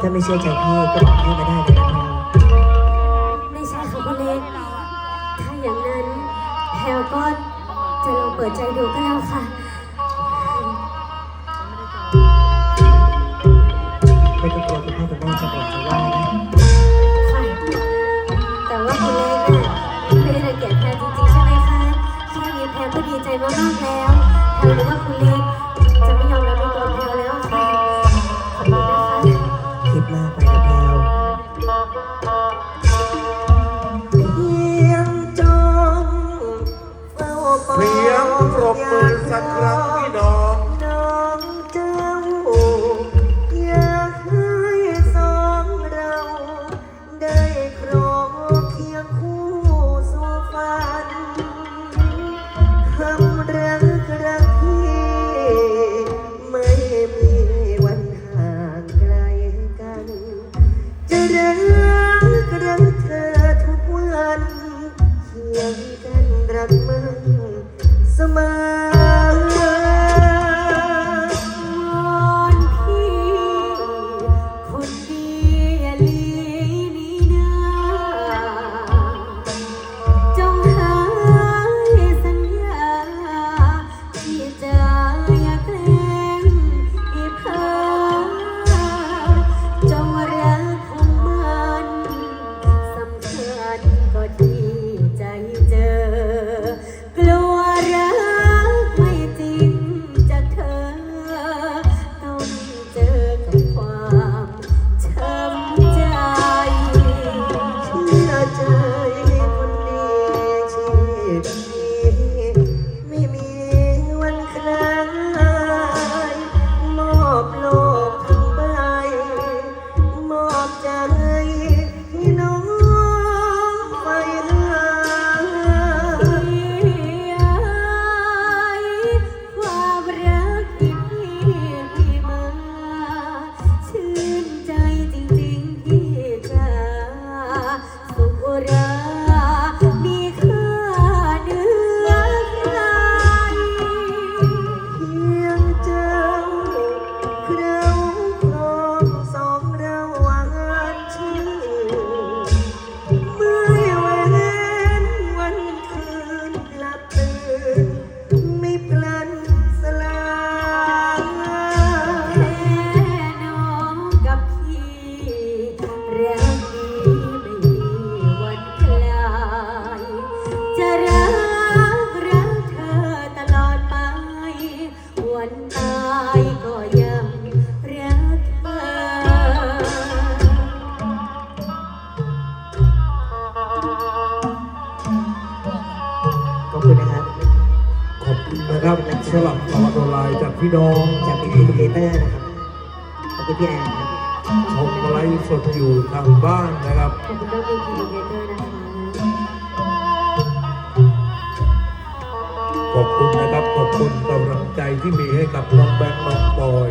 ถ้าไม่เชื่อใจพี่ก็บอกพี่มาได้เลยนะแพลวไม่ใช่ค่ะพ่อเล็ก ถ้าอย่างนั้นแพลก็จะลองเปิดใจดูก็แล้วค่ะ ไม่ต้องกลัวคุณพ่อคุณแม่จะบ่นจะว่านะค่ะ แต่ว่าคุณเล็กน่ะไม่ได้รังเกียจแพลจริงๆใช่ไหมคะแค่มีแพลก็ดีใจมากๆแล้วแพลรู้ว่าคุณเล็ก คู่สู่ฝันคำรักรักพี่ไม่มีวันห่างไกลกัน จะรัก นะครับสำหรับสวัสดีไลน์จากพี่น้องจากพีพีเดเตอร์นะครับขอบคุณพี่แอนครับชมไลฟ์สดอยู่ทางบ้านนะครับขอบคุณน้องบีพีเดเตอร์นะคะขอบคุณนะครับขอบคุณกำลังใจที่มีให้กับน้องแบงค์น้องบอย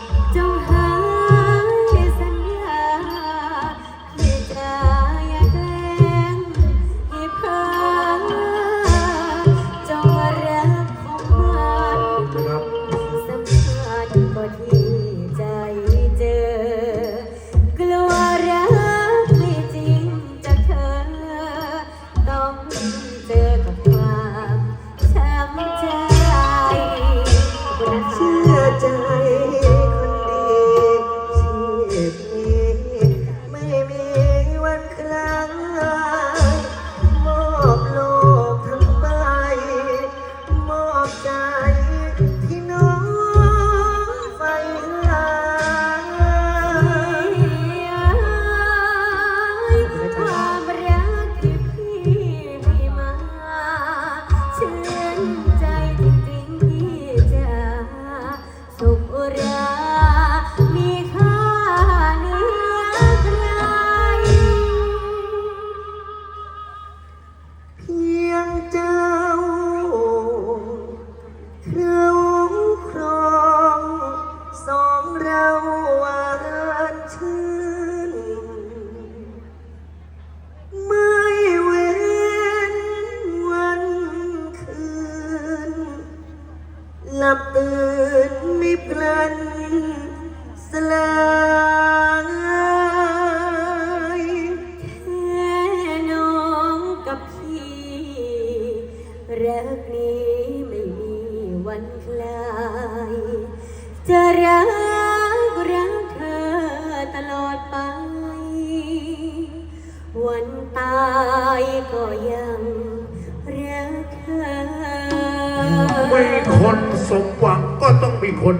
ดไป วันตายก็ยังรักเธอ ไม่คนสมหวังก็ต้องมีคน